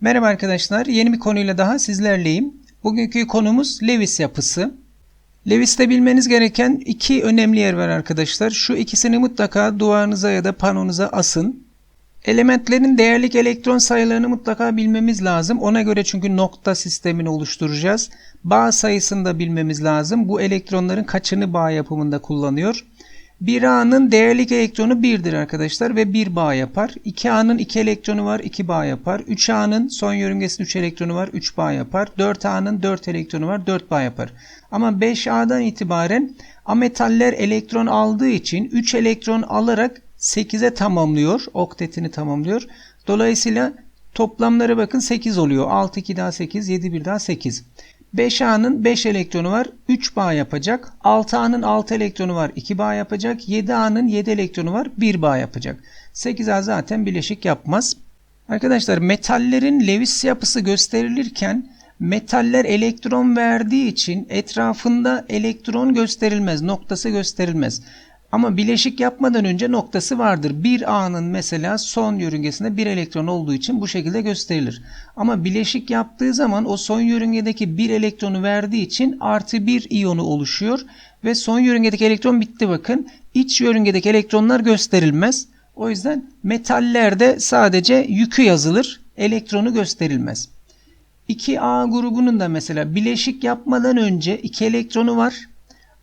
Merhaba arkadaşlar, yeni bir konuyla daha sizlerleyim. Bugünkü konumuz Lewis yapısı. Lewis'te bilmeniz gereken iki önemli yer var arkadaşlar. Şu ikisini mutlaka duvarınıza ya da panonuza asın. Elementlerin değerlik elektron sayılarını mutlaka bilmemiz lazım. Ona göre çünkü nokta sistemini oluşturacağız. Bağ sayısını da bilmemiz lazım. Bu elektronların kaçını bağ yapımında kullanıyor. 1A'nın değerlik elektronu 1'dir arkadaşlar ve 1 bağ yapar. 2A'nın 2 elektronu var 2 bağ yapar. 3A'nın son yörüngesinde 3 elektronu var 3 bağ yapar. 4A'nın 4 elektronu var 4 bağ yapar. Ama 5A'dan itibaren ametaller elektron aldığı için 3 elektron alarak 8'e tamamlıyor. Oktetini tamamlıyor. Dolayısıyla toplamları bakın 8 oluyor. 6 2 daha 8 7 1 daha 8. 5A'nın 5 elektronu var. 3 bağ yapacak. 6A'nın 6 elektronu var. 2 bağ yapacak. 7A'nın 7 elektronu var. 1 bağ yapacak. 8A zaten bileşik yapmaz. Arkadaşlar metallerin Lewis yapısı gösterilirken metaller elektron verdiği için etrafında elektron gösterilmez. Noktası gösterilmez. Ama bileşik yapmadan önce noktası vardır. Bir A'nın mesela son yörüngesinde bir elektron olduğu için bu şekilde gösterilir. Ama bileşik yaptığı zaman o son yörüngedeki bir elektronu verdiği için artı bir iyonu oluşuyor. Ve son yörüngedeki elektron bitti bakın. İç yörüngedeki elektronlar gösterilmez. O yüzden metallerde sadece yükü yazılır. Elektronu gösterilmez. 2A grubunun da mesela bileşik yapmadan önce iki elektronu var.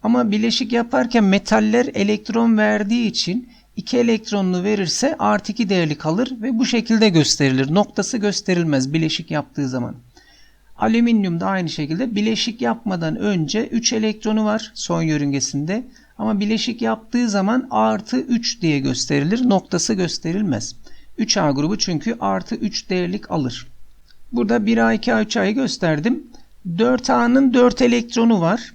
Ama bileşik yaparken metaller elektron verdiği için 2 elektronlu verirse artı 2 değerli kalır ve bu şekilde gösterilir. Noktası gösterilmez bileşik yaptığı zaman. Alüminyum da aynı şekilde bileşik yapmadan önce 3 elektronu var son yörüngesinde. Ama bileşik yaptığı zaman artı 3 diye gösterilir. Noktası gösterilmez. 3A grubu çünkü artı 3 değerlik alır. Burada 1A, 2A, 3A'yı gösterdim. 4A'nın 4 elektronu var.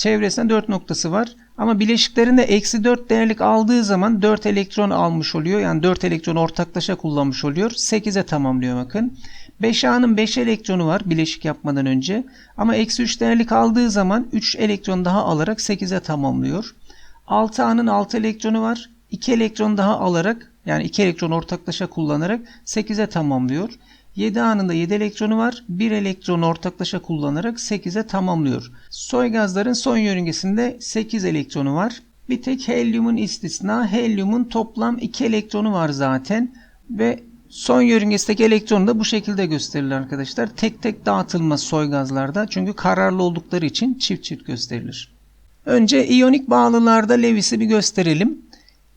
Çevresinde 4 noktası var. Ama bileşiklerinde eksi 4 değerlik aldığı zaman 4 elektron almış oluyor. Yani 4 elektron ortaklaşa kullanmış oluyor. 8'e tamamlıyor bakın. 5A'nın 5 elektronu var bileşik yapmadan önce. Ama eksi 3 değerlik aldığı zaman 3 elektron daha alarak 8'e tamamlıyor. 6A'nın 6 elektronu var. 2 elektron daha alarak yani 2 elektron ortaklaşa kullanarak 8'e tamamlıyor. 7A'nın da 7 elektronu var. 1 elektronu ortaklaşa kullanarak 8'e tamamlıyor. Soy gazların son yörüngesinde 8 elektronu var. Bir tek helyumun istisna. Helyumun toplam 2 elektronu var zaten. Ve son yörüngesindeki elektronu da bu şekilde gösterilir arkadaşlar. Tek tek dağıtılmaz soy gazlarda. Çünkü kararlı oldukları için çift çift gösterilir. Önce iyonik bağlılarda Lewis'i bir gösterelim.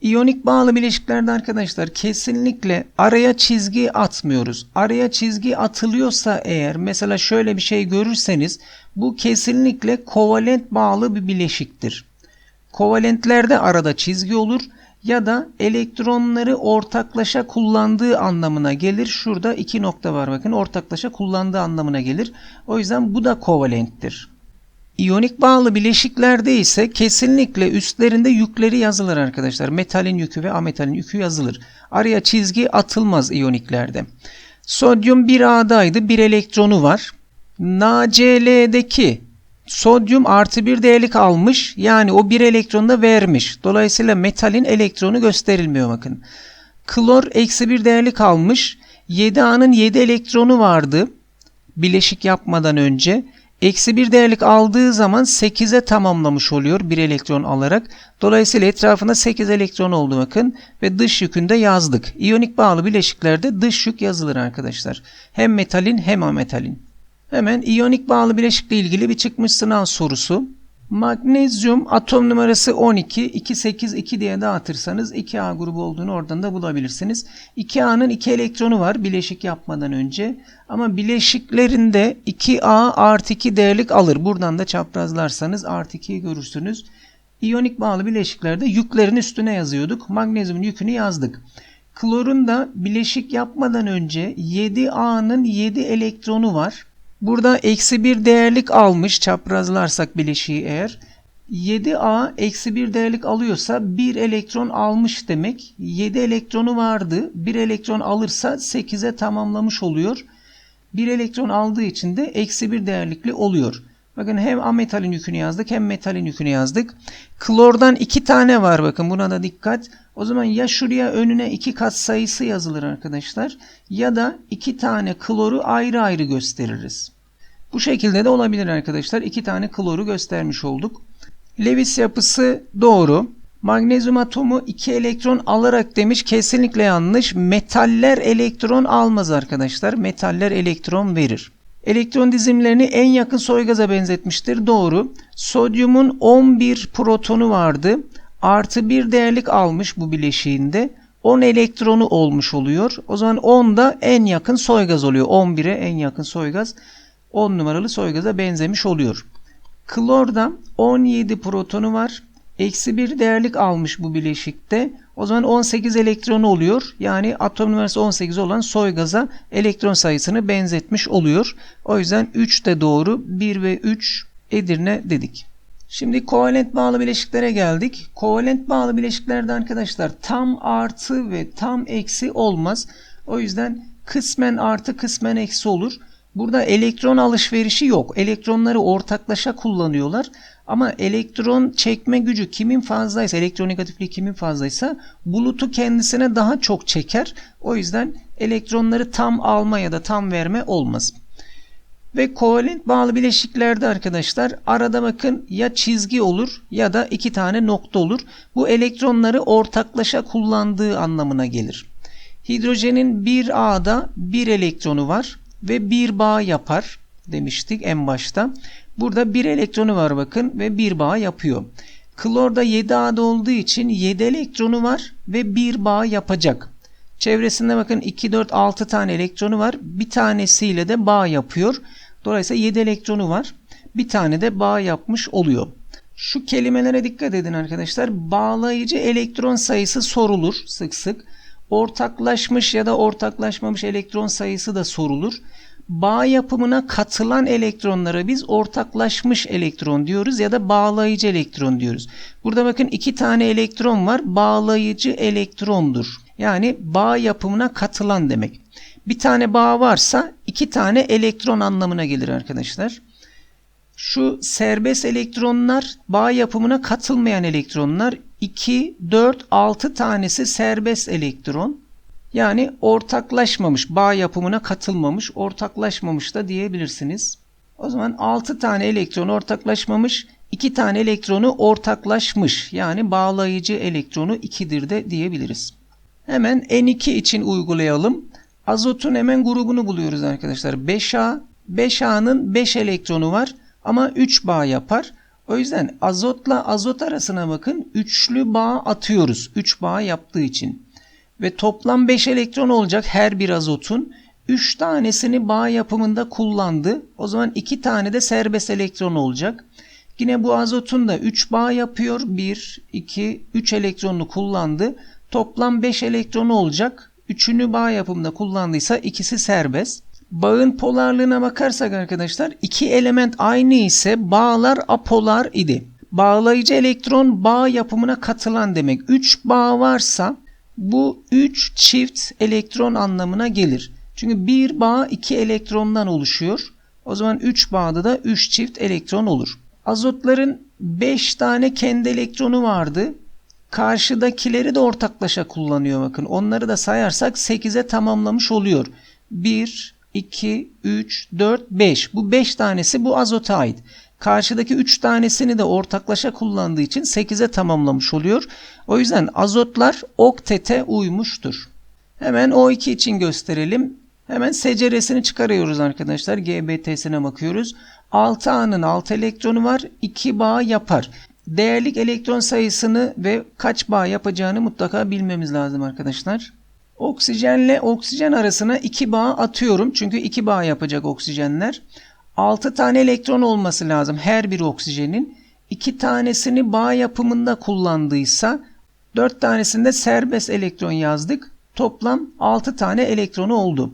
İyonik bağlı bileşiklerde arkadaşlar kesinlikle araya çizgi atmıyoruz. Araya çizgi atılıyorsa eğer mesela şöyle bir şey görürseniz bu kesinlikle kovalent bağlı bir bileşiktir. Kovalentlerde arada çizgi olur ya da elektronları ortaklaşa kullandığı anlamına gelir. Şurada iki nokta var bakın ortaklaşa kullandığı anlamına gelir. O yüzden bu da kovalenttir. İyonik bağlı bileşiklerde ise kesinlikle üstlerinde yükleri yazılır arkadaşlar. Metalin yükü ve ametalin yükü yazılır. Araya çizgi atılmaz iyoniklerde. Sodyum 1A'daydı. Bir elektronu var. NaCl'deki sodyum artı bir değerlik almış. Yani o bir elektronu da vermiş. Dolayısıyla metalin elektronu gösterilmiyor bakın. Klor eksi bir değerlik almış. 7A'nın 7 elektronu vardı. Bileşik yapmadan önce. Eksi bir değerlik aldığı zaman 8'e tamamlamış oluyor bir elektron alarak. Dolayısıyla etrafında 8 elektron oldu bakın ve dış yükünde yazdık. İyonik bağlı bileşiklerde dış yük yazılır arkadaşlar. Hem metalin hem ametalin. Hemen iyonik bağlı bileşikle ilgili bir çıkmış sınav sorusu. Magnezyum atom numarası 12, 282 diye dağıtırsanız 2A grubu olduğunu oradan da bulabilirsiniz. 2A'nın 2 elektronu var bileşik yapmadan önce. Ama bileşiklerinde 2A artı 2 değerlik alır. Buradan da çaprazlarsanız artı 2'yi görürsünüz. İyonik bağlı bileşiklerde yüklerin üstüne yazıyorduk. Magnezyumun yükünü yazdık. Klorun da bileşik yapmadan önce 7A'nın 7 elektronu var. Burada eksi bir değerlik almış çaprazlarsak bileşiği eğer. 7A eksi bir değerlik alıyorsa bir elektron almış demek. 7 elektronu vardı. Bir elektron alırsa 8'e tamamlamış oluyor. Bir elektron aldığı için de eksi bir değerlikli oluyor. Bakın hem ametalin yükünü yazdık hem metalin yükünü yazdık. Klordan iki tane var bakın buna da dikkat. O zaman ya şuraya önüne iki kat sayısı yazılır arkadaşlar ya da iki tane kloru ayrı ayrı gösteririz. Bu şekilde de olabilir arkadaşlar. İki tane kloru göstermiş olduk. Lewis yapısı doğru. Magnezyum atomu 2 elektron alarak demiş kesinlikle yanlış. Metaller elektron almaz arkadaşlar. Metaller elektron verir. Elektron dizimlerini en yakın soygaza benzetmiştir. Doğru. Sodyumun 11 protonu vardı. Artı bir değerlik almış bu bileşiğinde. 10 elektronu olmuş oluyor. O zaman 10 da en yakın soygaz oluyor. 11'e en yakın soygaz 10 numaralı soygaza benzemiş oluyor. Klorda 17 protonu var. Eksi bir değerlik almış bu bileşikte. O zaman 18 elektronu oluyor. Yani atom numarası 18 olan soygaza elektron sayısını benzetmiş oluyor. O yüzden 3 de doğru. 1 ve 3 Edirne dedik. Şimdi kovalent bağlı bileşiklere geldik. Kovalent bağlı bileşiklerde arkadaşlar tam artı ve tam eksi olmaz. O yüzden kısmen artı kısmen eksi olur. Burada elektron alışverişi yok. Elektronları ortaklaşa kullanıyorlar. Ama elektron çekme gücü kimin fazlaysa, elektronegatifliği kimin fazlaysa bulutu kendisine daha çok çeker. O yüzden elektronları tam alma ya da tam verme olmaz. Ve kovalent bağlı bileşiklerde arkadaşlar arada bakın ya çizgi olur ya da iki tane nokta olur. Bu elektronları ortaklaşa kullandığı anlamına gelir. Hidrojenin bir A'da bir elektronu var ve bir bağ yapar demiştik en başta. Burada bir elektronu var bakın ve bir bağ yapıyor. Klorda 7A'da olduğu için 7 elektronu var ve bir bağ yapacak. Çevresinde bakın 2, 4, 6 tane elektronu var. Bir tanesiyle de bağ yapıyor. Dolayısıyla 7 elektronu var. Bir tane de bağ yapmış oluyor. Şu kelimelere dikkat edin arkadaşlar. Bağlayıcı elektron sayısı sorulur sık sık. Ortaklaşmış ya da ortaklaşmamış elektron sayısı da sorulur. Bağ yapımına katılan elektronlara biz ortaklaşmış elektron diyoruz ya da bağlayıcı elektron diyoruz. Burada bakın iki tane elektron var. Bağlayıcı elektrondur. Yani bağ yapımına katılan demek. Bir tane bağ varsa iki tane elektron anlamına gelir arkadaşlar. Şu serbest elektronlar bağ yapımına katılmayan elektronlar 2, 4, 6 tanesi serbest elektron. Yani ortaklaşmamış, bağ yapımına katılmamış, ortaklaşmamış da diyebilirsiniz. O zaman 6 tane elektron ortaklaşmamış, 2 tane elektronu ortaklaşmış. Yani bağlayıcı elektronu 2'dir de diyebiliriz. Hemen N2 için uygulayalım. Azotun hemen grubunu buluyoruz arkadaşlar. 5A, 5A'nın 5 elektronu var ama 3 bağ yapar. O yüzden azotla azot arasına bakın üçlü bağ atıyoruz. 3 bağ yaptığı için. Ve toplam 5 elektron olacak her bir azotun. 3 tanesini bağ yapımında kullandı. O zaman 2 tane de serbest elektron olacak. Yine bu azotun da 3 bağ yapıyor. 1, 2, 3 elektronunu kullandı. Toplam 5 elektronu olacak. Üçünü bağ yapımında kullandıysa ikisi serbest. Bağın polarlığına bakarsak arkadaşlar iki element aynı ise bağlar apolar idi. Bağlayıcı elektron bağ yapımına katılan demek. 3 bağ varsa bu 3 çift elektron anlamına gelir. Çünkü bir bağ 2 elektrondan oluşuyor. O zaman 3 bağda da 3 çift elektron olur. Azotların 5 tane kendi elektronu vardı. Karşıdakileri de ortaklaşa kullanıyor bakın. Onları da sayarsak 8'e tamamlamış oluyor. 1, 2, 3, 4, 5. Bu 5 tanesi bu azota ait. Karşıdaki 3 tanesini de ortaklaşa kullandığı için 8'e tamamlamış oluyor. O yüzden azotlar oktete uymuştur. Hemen O2 için gösterelim. Hemen seceresini çıkarıyoruz arkadaşlar. GBT'sine bakıyoruz. 6A'nın 6 elektronu var. 2 bağ yapar. Değerlik elektron sayısını ve kaç bağ yapacağını mutlaka bilmemiz lazım arkadaşlar. Oksijenle oksijen arasına 2 bağ atıyorum. Çünkü 2 bağ yapacak oksijenler. 6 tane elektron olması lazım her bir oksijenin. 2 tanesini bağ yapımında kullandıysa 4 tanesinde serbest elektron yazdık. Toplam 6 tane elektronu oldu.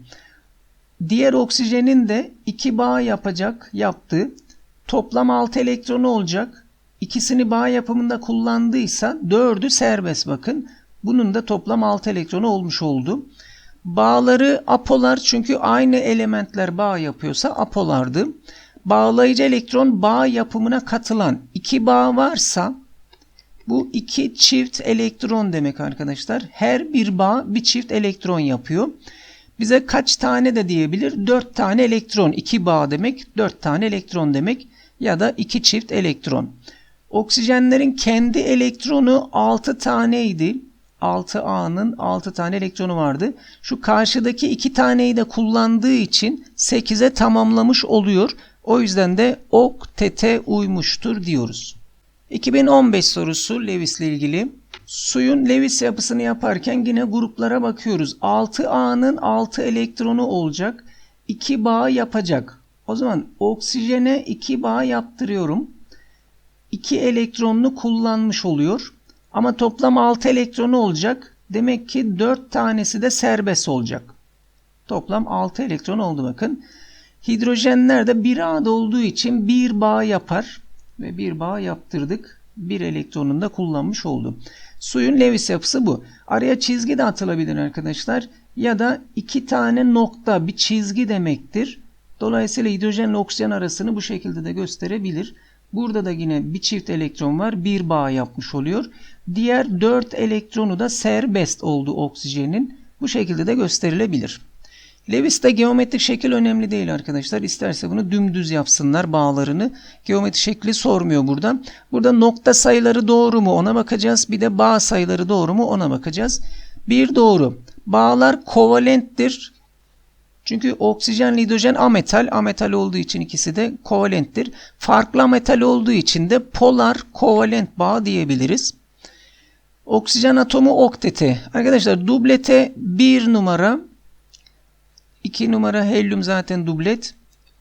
Diğer oksijenin de 2 bağ yapacak yaptı. Toplam 6 elektronu olacak. İkisini bağ yapımında kullandıysa 4'ü serbest bakın. Bunun da toplam 6 elektronu olmuş oldu. Bağları apolar çünkü aynı elementler bağ yapıyorsa apolardı. Bağlayıcı elektron bağ yapımına katılan iki bağ varsa bu iki çift elektron demek arkadaşlar. Her bir bağ bir çift elektron yapıyor. Bize kaç tane de diyebilir? 4 tane elektron. 2 bağ demek 4 tane elektron demek ya da 2 çift elektron. Oksijenlerin kendi elektronu 6 taneydi. 6A'nın 6 tane elektronu vardı. Şu karşıdaki 2 taneyi de kullandığı için 8'e tamamlamış oluyor. O yüzden de oktete uymuştur diyoruz. 2015 sorusu Lewis ile ilgili. Suyun Lewis yapısını yaparken yine gruplara bakıyoruz. 6A'nın 6 elektronu olacak. 2 bağ yapacak. O zaman oksijene 2 bağ yaptırıyorum. 2 elektronunu kullanmış oluyor. Ama toplam 6 elektronu olacak. Demek ki 4 tanesi de serbest olacak. Toplam 6 elektron oldu bakın. Hidrojenler de 1 A'da olduğu için bir bağ yapar. Ve bir bağ yaptırdık. Bir elektronunu da kullanmış oldu. Suyun Lewis yapısı bu. Araya çizgi de atılabilir arkadaşlar. Ya da iki tane nokta bir çizgi demektir. Dolayısıyla hidrojenle oksijen arasını bu şekilde de gösterebilir. Burada da yine bir çift elektron var. Bir bağ yapmış oluyor. Diğer dört elektronu da serbest oldu oksijenin. Bu şekilde de gösterilebilir. Lewis'te geometrik şekil önemli değil arkadaşlar. İsterse bunu dümdüz yapsınlar bağlarını. Geometrik şekli sormuyor burada. Burada nokta sayıları doğru mu ona bakacağız. Bir de bağ sayıları doğru mu ona bakacağız. Bir doğru. Bağlar kovalenttir. Çünkü oksijen, hidrojen ametal. Ametal olduğu için ikisi de kovalenttir. Farklı metal olduğu için de polar kovalent bağ diyebiliriz. Oksijen atomu oktete. Arkadaşlar dublete bir numara 2 numara helyum zaten dublet.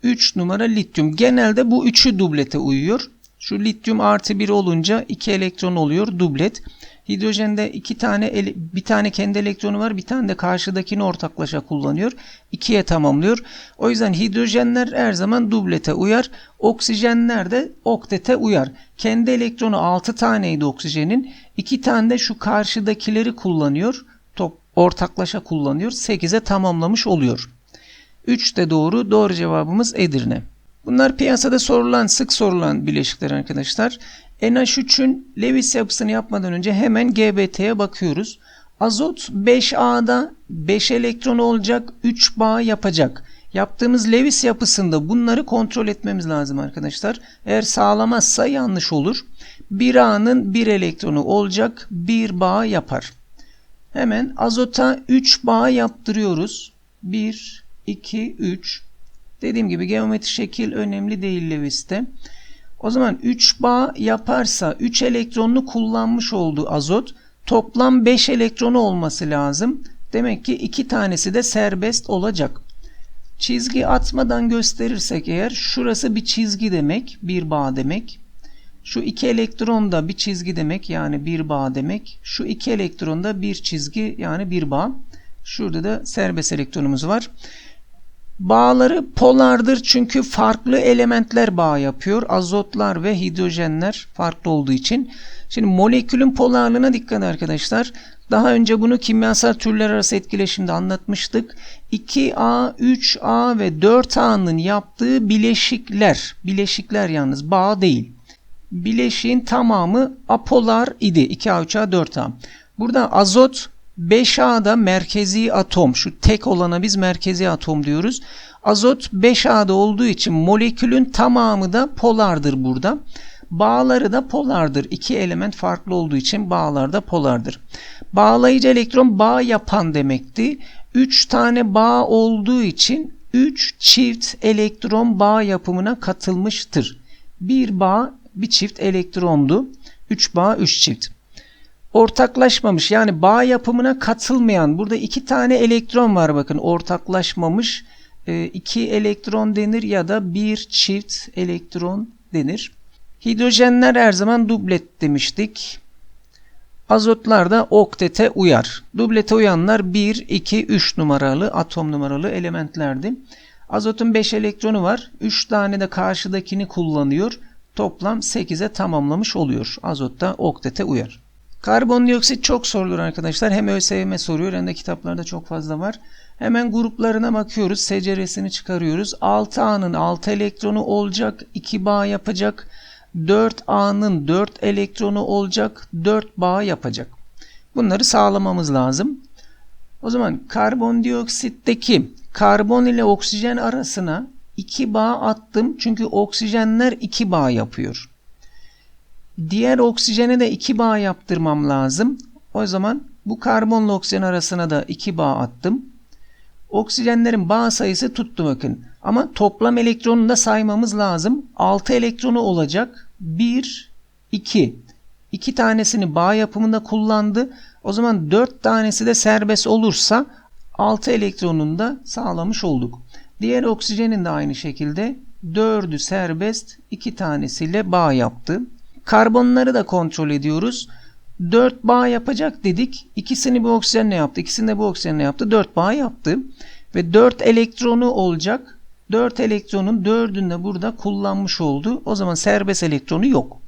3 numara lityum. Genelde bu üçü dublete uyuyor. Şu lityum artı 1 olunca 2 elektron oluyor dublet. Hidrojende iki tane bir tane kendi elektronu var, bir tane de karşıdakini ortaklaşa kullanıyor. İkiye tamamlıyor. O yüzden hidrojenler her zaman dublete uyar. Oksijenler de oktete uyar. Kendi elektronu 6 taneydi oksijenin. 2 tane de şu karşıdakileri kullanıyor. Top ortaklaşa kullanıyor. 8'e tamamlamış oluyor. 3 de doğru. Doğru cevabımız Edirne. Bunlar piyasada sorulan, sık sorulan bileşikler arkadaşlar. NH3'ün Lewis yapısını yapmadan önce hemen GBT'ye bakıyoruz. Azot 5A'da 5 elektron olacak, 3 bağ yapacak. Yaptığımız Lewis yapısında bunları kontrol etmemiz lazım arkadaşlar. Eğer sağlamazsa yanlış olur. 1A'nın 1 elektronu olacak, 1 bağ yapar. Hemen azota 3 bağ yaptırıyoruz. 1, 2, 3. Dediğim gibi geometri şekil önemli değil Lewis'te. O zaman 3 bağ yaparsa 3 elektronunu kullanmış olduğu azot toplam 5 elektronu olması lazım. Demek ki 2 tanesi de serbest olacak. Çizgi atmadan gösterirsek eğer şurası bir çizgi demek, bir bağ demek. Şu iki elektron da bir çizgi demek yani bir bağ demek. Şu iki elektron da bir çizgi yani bir bağ. Şurada da serbest elektronumuz var. Bağları polardır çünkü farklı elementler bağ yapıyor. Azotlar ve hidrojenler farklı olduğu için. Şimdi molekülün polarlığına dikkat arkadaşlar. Daha önce bunu kimyasal türler arası etkileşimde anlatmıştık. 2A, 3A ve 4A'nın yaptığı bileşikler, bileşikler yalnız bağ değil bileşiğin tamamı apolar idi. 2A, 3A, 4A. Burada azot 5A'da merkezi atom. Şu tek olana biz merkezi atom diyoruz. Azot 5A'da olduğu için molekülün tamamı da polardır burada. Bağları da polardır. İki element farklı olduğu için bağlar da polardır. Bağlayıcı elektron bağ yapan demekti. 3 tane bağ olduğu için 3 çift elektron bağ yapımına katılmıştır. Bir bağ bir çift elektrondu. 3 bağ 3 çift. Ortaklaşmamış yani bağ yapımına katılmayan burada iki tane elektron var bakın ortaklaşmamış e, iki elektron denir ya da bir çift elektron denir. Hidrojenler her zaman dublet demiştik. Azotlar da oktete uyar. Dublete uyanlar 1, 2, 3 numaralı atom numaralı elementlerdi. Azotun 5 elektronu var. 3 tane de karşıdakini kullanıyor toplam 8'e tamamlamış oluyor. Azotta oktete uyar. Karbondioksit çok sorulur arkadaşlar. Hem ÖSYM soruyor hem de kitaplarda çok fazla var. Hemen gruplarına bakıyoruz. Seceresini çıkarıyoruz. 6A'nın 6 elektronu olacak. 2 bağ yapacak. 4A'nın 4 elektronu olacak. 4 bağ yapacak. Bunları sağlamamız lazım. O zaman karbondioksitteki karbon ile oksijen arasına 2 bağ attım. Çünkü oksijenler 2 bağ yapıyor. Diğer oksijene de 2 bağ yaptırmam lazım. O zaman bu karbonla oksijen arasına da 2 bağ attım. Oksijenlerin bağ sayısı tuttu bakın. Ama toplam elektronunu da saymamız lazım. 6 elektronu olacak. 1, 2. 2 tanesini bağ yapımında kullandı. O zaman 4 tanesi de serbest olursa 6 elektronunu da sağlamış olduk. Diğer oksijenin de aynı şekilde 4'ü serbest 2 tanesiyle bağ yaptı. Karbonları da kontrol ediyoruz. 4 bağ yapacak dedik. İkisini bu oksijenle yaptı. İkisini de bu oksijenle yaptı. 4 bağ yaptı. Ve 4 elektronu olacak. 4 elektronun 4'ünü de burada kullanmış oldu. O zaman serbest elektronu yok.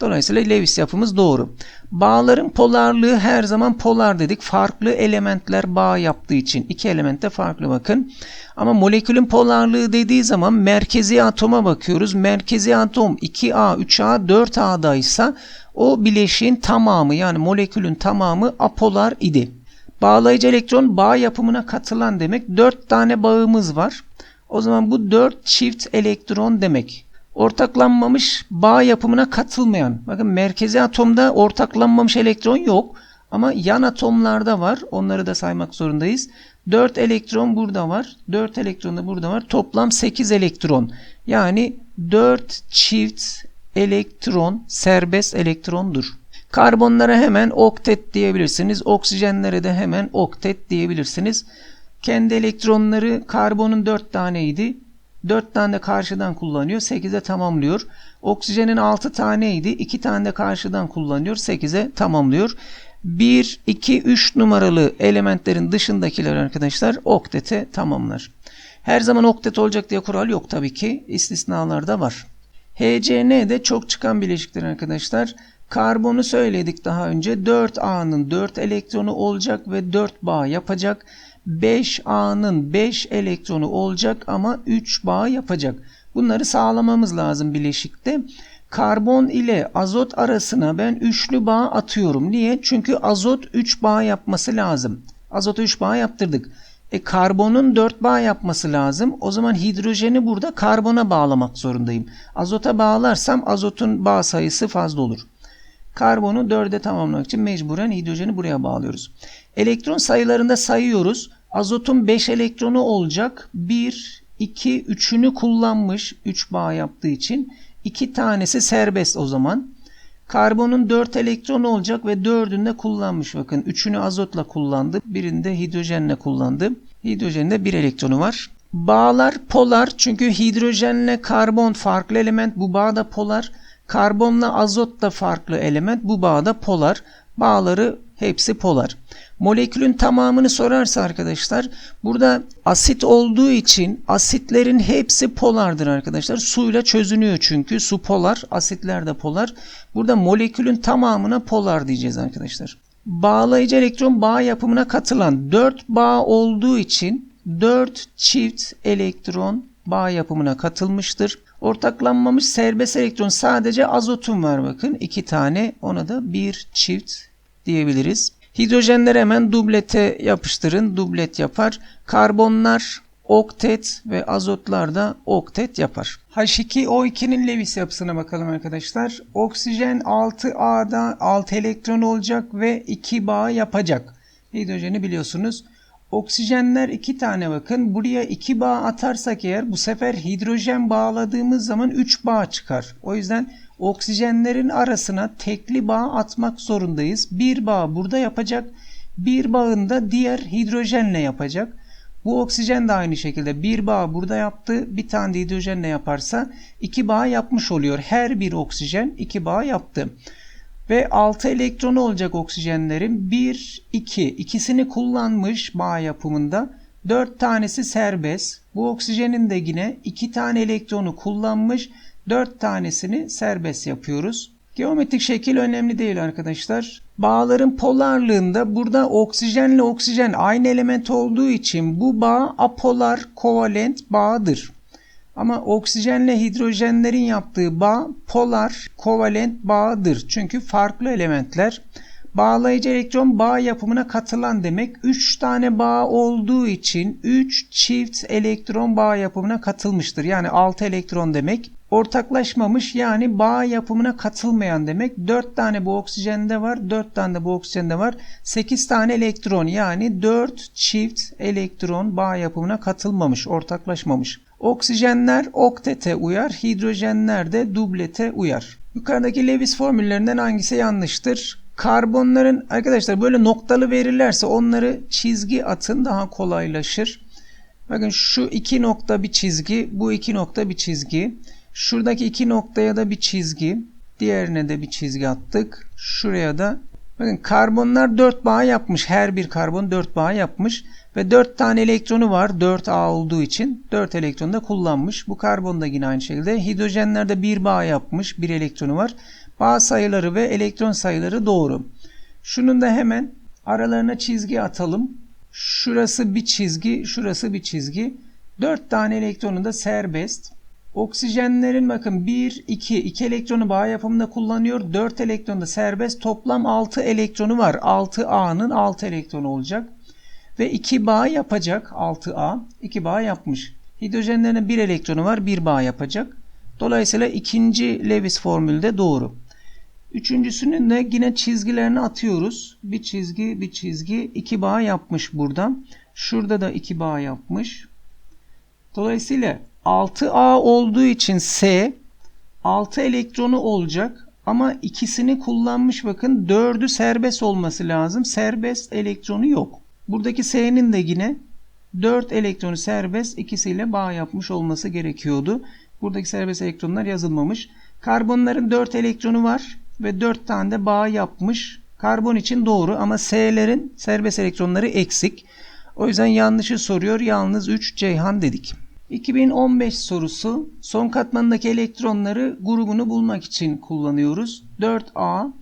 Dolayısıyla Lewis yapımız doğru. Bağların polarlığı her zaman polar dedik. Farklı elementler bağ yaptığı için. iki element de farklı bakın. Ama molekülün polarlığı dediği zaman merkezi atoma bakıyoruz. Merkezi atom 2A, 3A, 4A'da ise o bileşiğin tamamı yani molekülün tamamı apolar idi. Bağlayıcı elektron bağ yapımına katılan demek. 4 tane bağımız var. O zaman bu 4 çift elektron demek. Ortaklanmamış bağ yapımına katılmayan. Bakın merkezi atomda ortaklanmamış elektron yok. Ama yan atomlarda var. Onları da saymak zorundayız. 4 elektron burada var. 4 elektron da burada var. Toplam 8 elektron. Yani 4 çift elektron serbest elektrondur. Karbonlara hemen oktet diyebilirsiniz. Oksijenlere de hemen oktet diyebilirsiniz. Kendi elektronları karbonun 4 taneydi. 4 tane de karşıdan kullanıyor. 8'e tamamlıyor. Oksijenin 6 taneydi. 2 tane de karşıdan kullanıyor. 8'e tamamlıyor. 1, 2, 3 numaralı elementlerin dışındakiler arkadaşlar oktete tamamlar. Her zaman oktet olacak diye kural yok tabii ki. İstisnalar da var. HCN de çok çıkan bileşikler arkadaşlar. Karbonu söyledik daha önce. 4A'nın 4 elektronu olacak ve 4 bağ yapacak. 5A'nın 5 elektronu olacak ama 3 bağ yapacak. Bunları sağlamamız lazım bileşikte. Karbon ile azot arasına ben üçlü bağ atıyorum. Niye? Çünkü azot 3 bağ yapması lazım. Azota 3 bağ yaptırdık. E karbonun 4 bağ yapması lazım. O zaman hidrojeni burada karbona bağlamak zorundayım. Azota bağlarsam azotun bağ sayısı fazla olur. Karbonu 4'e tamamlamak için mecburen hidrojeni buraya bağlıyoruz. Elektron sayılarında sayıyoruz. Azotun 5 elektronu olacak. 1, 2, 3'ünü kullanmış 3 bağ yaptığı için. 2 tanesi serbest o zaman. Karbonun 4 elektronu olacak ve 4'ünü de kullanmış. Bakın 3'ünü azotla kullandı. Birini de hidrojenle kullandı. Hidrojenin 1 elektronu var. Bağlar polar çünkü hidrojenle karbon farklı element. Bu bağ da polar. Karbonla azot da farklı element. Bu bağda polar. Bağları hepsi polar. Molekülün tamamını sorarsa arkadaşlar burada asit olduğu için asitlerin hepsi polardır arkadaşlar. Suyla çözünüyor çünkü su polar, asitler de polar. Burada molekülün tamamına polar diyeceğiz arkadaşlar. Bağlayıcı elektron bağ yapımına katılan 4 bağ olduğu için 4 çift elektron bağ yapımına katılmıştır. Ortaklanmamış serbest elektron sadece azotun var bakın. iki tane ona da bir çift diyebiliriz. Hidrojenleri hemen dublete yapıştırın. Dublet yapar. Karbonlar oktet ve azotlar da oktet yapar. H2O2'nin Lewis yapısına bakalım arkadaşlar. Oksijen 6A'da 6 elektron olacak ve 2 bağ yapacak. Hidrojeni biliyorsunuz. Oksijenler iki tane bakın. Buraya iki bağ atarsak eğer bu sefer hidrojen bağladığımız zaman 3 bağ çıkar. O yüzden oksijenlerin arasına tekli bağ atmak zorundayız. Bir bağ burada yapacak. Bir bağını da diğer hidrojenle yapacak. Bu oksijen de aynı şekilde bir bağ burada yaptı. Bir tane de hidrojenle yaparsa iki bağ yapmış oluyor. Her bir oksijen iki bağ yaptı. Ve 6 elektronu olacak oksijenlerin 1, 2 ikisini kullanmış bağ yapımında. 4 tanesi serbest. Bu oksijenin de yine 2 tane elektronu kullanmış. 4 tanesini serbest yapıyoruz. Geometrik şekil önemli değil arkadaşlar. Bağların polarlığında burada oksijenle oksijen aynı element olduğu için bu bağ apolar kovalent bağıdır. Ama oksijenle hidrojenlerin yaptığı bağ polar kovalent bağıdır. Çünkü farklı elementler. Bağlayıcı elektron bağ yapımına katılan demek. 3 tane bağ olduğu için 3 çift elektron bağ yapımına katılmıştır. Yani 6 elektron demek. Ortaklaşmamış yani bağ yapımına katılmayan demek. 4 tane bu oksijende var, 4 tane de bu oksijende var. 8 tane elektron yani 4 çift elektron bağ yapımına katılmamış, ortaklaşmamış. Oksijenler oktete uyar, hidrojenler de dublete uyar. Yukarıdaki Lewis formüllerinden hangisi yanlıştır? Karbonların arkadaşlar böyle noktalı verirlerse onları çizgi atın daha kolaylaşır. Bakın şu iki nokta bir çizgi, bu iki nokta bir çizgi. Şuradaki iki noktaya da bir çizgi, diğerine de bir çizgi attık. Şuraya da bakın karbonlar 4 bağ yapmış. Her bir karbon 4 bağ yapmış ve 4 tane elektronu var 4A olduğu için 4 elektronu da kullanmış. Bu karbon da yine aynı şekilde. Hidrojenlerde 1 bağ yapmış, 1 elektronu var. Bağ sayıları ve elektron sayıları doğru. Şunun da hemen aralarına çizgi atalım. Şurası bir çizgi, şurası bir çizgi. 4 tane elektronu da serbest. Oksijenlerin bakın 1, 2, 2 elektronu bağ yapımında kullanıyor. 4 elektronu da serbest. Toplam 6 elektronu var. 6A'nın 6 elektronu olacak. Ve 2 bağ yapacak 6A. 2 bağ yapmış. Hidrojenlerin 1 elektronu var. 1 bağ yapacak. Dolayısıyla ikinci Lewis formülde doğru. Üçüncüsünün de yine çizgilerini atıyoruz. Bir çizgi, bir çizgi. iki bağ yapmış burada. Şurada da iki bağ yapmış. Dolayısıyla 6A olduğu için S 6 elektronu olacak. Ama ikisini kullanmış bakın 4'ü serbest olması lazım. Serbest elektronu yok. Buradaki S'nin de yine 4 elektronu serbest ikisiyle bağ yapmış olması gerekiyordu. Buradaki serbest elektronlar yazılmamış. Karbonların 4 elektronu var ve 4 tane de bağ yapmış. Karbon için doğru ama S'lerin serbest elektronları eksik. O yüzden yanlışı soruyor. Yalnız 3 Ceyhan dedik. 2015 sorusu son katmandaki elektronları grubunu bulmak için kullanıyoruz. 4A,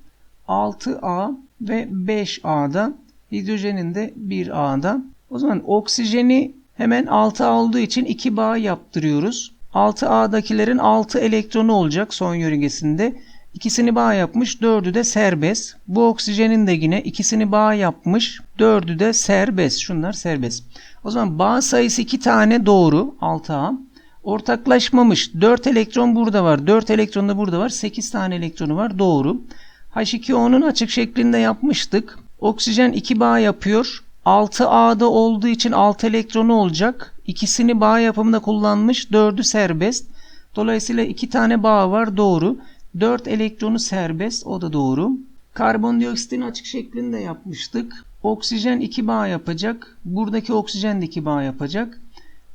6A ve 5A'da. Hidrojenin de 1A'da. O zaman oksijeni hemen 6A olduğu için 2 bağ yaptırıyoruz. 6A'dakilerin 6 elektronu olacak son yörüngesinde. İkisini bağ yapmış, dördü de serbest. Bu oksijenin de yine ikisini bağ yapmış, dördü de serbest. Şunlar serbest. O zaman bağ sayısı iki tane doğru 6A. Ortaklaşmamış 4 elektron burada var. 4 elektron da burada var. 8 tane elektronu var. Doğru. H2O'nun açık şeklinde yapmıştık. Oksijen 2 bağ yapıyor. 6A'da olduğu için 6 elektronu olacak. İkisini bağ yapımında kullanmış. 4'ü serbest. Dolayısıyla 2 tane bağ var. Doğru. 4 elektronu serbest. O da doğru. Karbondioksitin açık şeklinde yapmıştık. Oksijen 2 bağ yapacak. Buradaki oksijen de 2 bağ yapacak.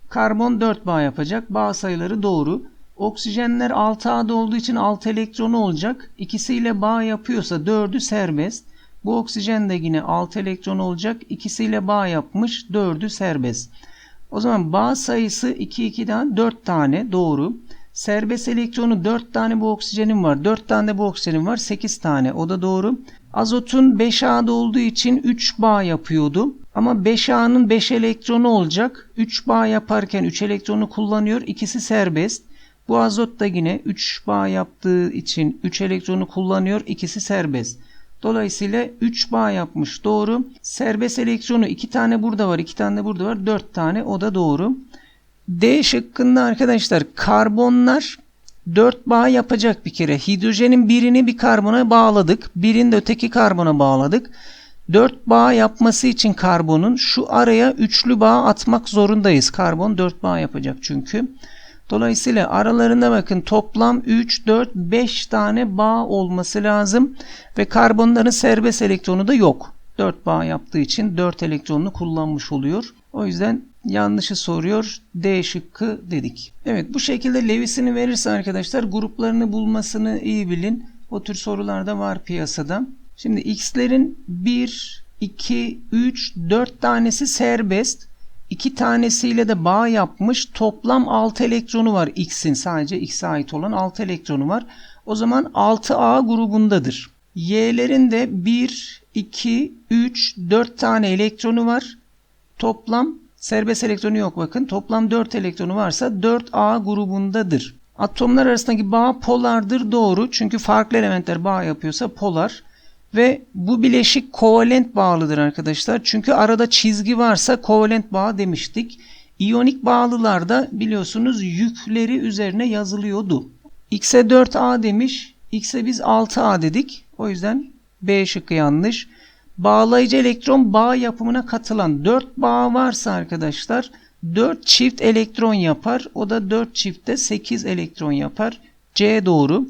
Karbon 4 bağ yapacak. Bağ sayıları doğru. Oksijenler 6A'da olduğu için 6 elektronu olacak. İkisiyle bağ yapıyorsa 4'ü serbest. Bu oksijen de yine 6 elektron olacak. İkisiyle bağ yapmış. 4'ü serbest. O zaman bağ sayısı 2 2'den 4 tane doğru. Serbest elektronu 4 tane bu oksijenin var. 4 tane de bu oksijenin var. 8 tane. O da doğru. Azotun 5A'da olduğu için 3 bağ yapıyordu. Ama 5A'nın 5 elektronu olacak. 3 bağ yaparken 3 elektronu kullanıyor. İkisi serbest. Bu azot da yine 3 bağ yaptığı için 3 elektronu kullanıyor. İkisi serbest. Dolayısıyla 3 bağ yapmış. Doğru. Serbest elektronu 2 tane burada var. 2 tane de burada var. 4 tane. O da doğru. D şıkkında arkadaşlar karbonlar 4 bağ yapacak bir kere. Hidrojenin birini bir karbona bağladık. Birini de öteki karbona bağladık. 4 bağ yapması için karbonun şu araya üçlü bağ atmak zorundayız. Karbon 4 bağ yapacak çünkü. Dolayısıyla aralarında bakın toplam 3, 4, 5 tane bağ olması lazım. Ve karbonların serbest elektronu da yok. 4 bağ yaptığı için 4 elektronunu kullanmış oluyor. O yüzden yanlışı soruyor. D şıkkı dedik. Evet bu şekilde Lewis'ini verirse arkadaşlar gruplarını bulmasını iyi bilin. O tür sorular da var piyasada. Şimdi x'lerin 1, 2, 3, 4 tanesi serbest. 2 tanesiyle de bağ yapmış. Toplam 6 elektronu var x'in. Sadece x'e ait olan 6 elektronu var. O zaman 6A grubundadır. Y'lerin de 1, 2, 3, 4 tane elektronu var. Toplam serbest elektronu yok bakın. Toplam 4 elektronu varsa 4A grubundadır. Atomlar arasındaki bağ polardır doğru. Çünkü farklı elementler bağ yapıyorsa polar. Ve bu bileşik kovalent bağlıdır arkadaşlar. Çünkü arada çizgi varsa kovalent bağ demiştik. İyonik bağlılarda biliyorsunuz yükleri üzerine yazılıyordu. X'e 4A demiş. X'e biz 6A dedik. O yüzden B şıkkı yanlış. Bağlayıcı elektron bağ yapımına katılan 4 bağ varsa arkadaşlar 4 çift elektron yapar. O da 4 çiftte 8 elektron yapar. C doğru.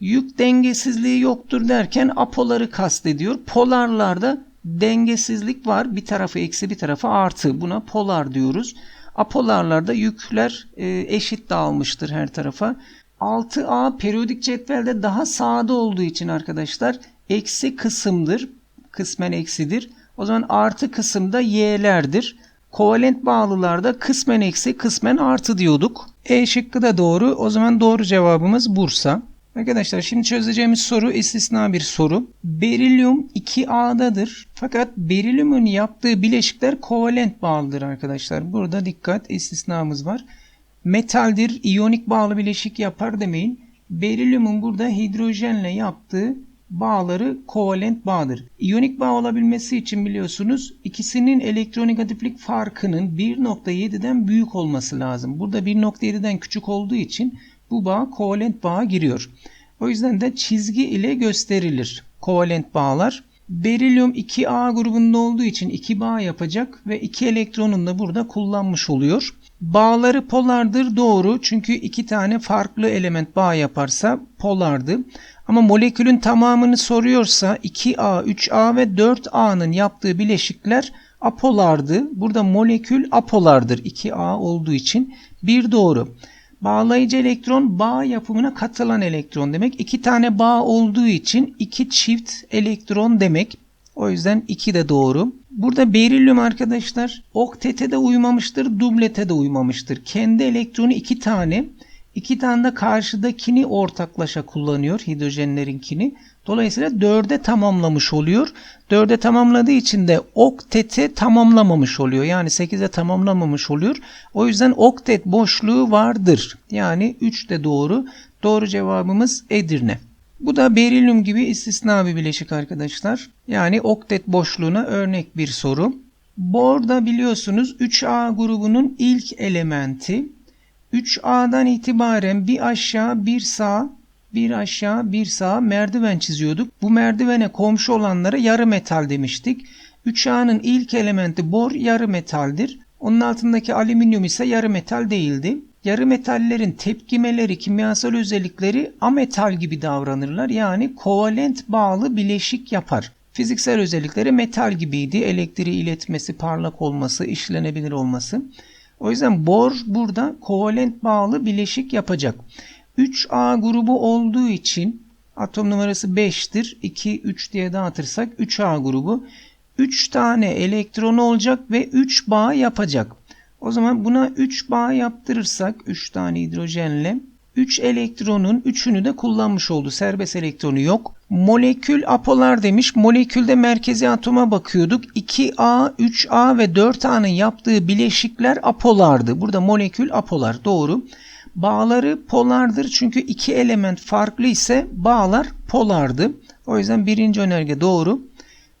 Yük dengesizliği yoktur derken apoları kastediyor. Polarlarda dengesizlik var. Bir tarafı eksi bir tarafı artı. Buna polar diyoruz. Apolarlarda yükler e, eşit dağılmıştır her tarafa. 6A periyodik cetvelde daha sağda olduğu için arkadaşlar eksi kısımdır. Kısmen eksidir. O zaman artı kısımda y'lerdir. Kovalent bağlılarda kısmen eksi kısmen artı diyorduk. E şıkkı da doğru. O zaman doğru cevabımız Bursa. Arkadaşlar şimdi çözeceğimiz soru istisna bir soru. Berilyum 2A'dadır. Fakat berilyumun yaptığı bileşikler kovalent bağlıdır arkadaşlar. Burada dikkat istisnamız var. Metaldir, iyonik bağlı bileşik yapar demeyin. Berilyumun burada hidrojenle yaptığı bağları kovalent bağdır. İyonik bağ olabilmesi için biliyorsunuz ikisinin elektronegatiflik farkının 1.7'den büyük olması lazım. Burada 1.7'den küçük olduğu için bu bağ kovalent bağa giriyor. O yüzden de çizgi ile gösterilir kovalent bağlar. Berilyum 2A grubunda olduğu için 2 bağ yapacak ve 2 elektronunu da burada kullanmış oluyor. Bağları polardır doğru çünkü iki tane farklı element bağ yaparsa polardı. Ama molekülün tamamını soruyorsa 2A, 3A ve 4A'nın yaptığı bileşikler apolardı. Burada molekül apolardır 2A olduğu için. Bir doğru. Bağlayıcı elektron bağ yapımına katılan elektron demek. İki tane bağ olduğu için iki çift elektron demek. O yüzden 2 de doğru. Burada berilyum arkadaşlar oktete de uymamıştır, dublete de uymamıştır. Kendi elektronu iki tane. İki tane de karşıdakini ortaklaşa kullanıyor hidrojenlerinkini. Dolayısıyla dörde tamamlamış oluyor. Dörde tamamladığı için de oktete tamamlamamış oluyor. Yani 8'e tamamlamamış oluyor. O yüzden oktet boşluğu vardır. Yani 3 de doğru. Doğru cevabımız Edirne. Bu da berilyum gibi istisna bir bileşik arkadaşlar. Yani oktet boşluğuna örnek bir soru. Bor da biliyorsunuz 3A grubunun ilk elementi. 3A'dan itibaren bir aşağı bir sağ bir aşağı bir sağ merdiven çiziyorduk. Bu merdivene komşu olanlara yarı metal demiştik. 3A'nın ilk elementi bor yarı metaldir. Onun altındaki alüminyum ise yarı metal değildi. Yarı metallerin tepkimeleri, kimyasal özellikleri ametal gibi davranırlar. Yani kovalent bağlı bileşik yapar. Fiziksel özellikleri metal gibiydi. Elektriği iletmesi, parlak olması, işlenebilir olması. O yüzden bor burada kovalent bağlı bileşik yapacak. 3A grubu olduğu için atom numarası 5'tir. 2, 3 diye dağıtırsak 3A grubu. 3 tane elektronu olacak ve 3 bağ yapacak. O zaman buna 3 bağ yaptırırsak 3 tane hidrojenle 3 elektronun 3'ünü de kullanmış oldu. Serbest elektronu yok. Molekül apolar demiş. Molekülde merkezi atoma bakıyorduk. 2A, 3A ve 4A'nın yaptığı bileşikler apolardı. Burada molekül apolar. Doğru. Bağları polardır çünkü iki element farklı ise bağlar polardı. O yüzden birinci önerge doğru.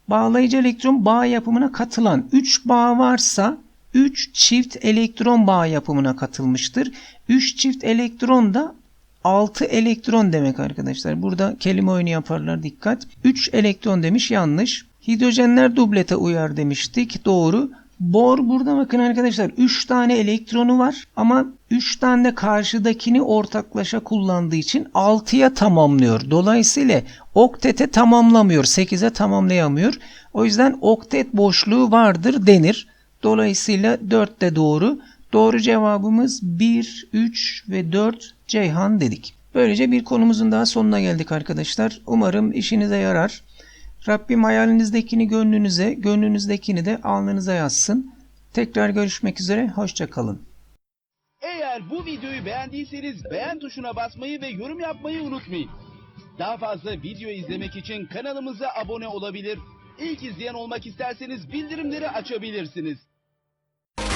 Bağlayıcı elektron bağ yapımına katılan 3 bağ varsa 3 çift elektron bağ yapımına katılmıştır. 3 çift elektron da 6 elektron demek arkadaşlar. Burada kelime oyunu yaparlar dikkat. 3 elektron demiş yanlış. Hidrojenler dublete uyar demiştik. Doğru. Bor burada bakın arkadaşlar 3 tane elektronu var ama 3 tane de karşıdakini ortaklaşa kullandığı için 6'ya tamamlıyor. Dolayısıyla oktete tamamlamıyor. 8'e tamamlayamıyor. O yüzden oktet boşluğu vardır denir. Dolayısıyla 4 de doğru. Doğru cevabımız 1, 3 ve 4 Ceyhan dedik. Böylece bir konumuzun daha sonuna geldik arkadaşlar. Umarım işinize yarar. Rabbim hayalinizdekini gönlünüze, gönlünüzdekini de alnınıza yazsın. Tekrar görüşmek üzere, hoşçakalın. Eğer bu videoyu beğendiyseniz beğen tuşuna basmayı ve yorum yapmayı unutmayın. Daha fazla video izlemek için kanalımıza abone olabilir. İlk izleyen olmak isterseniz bildirimleri açabilirsiniz.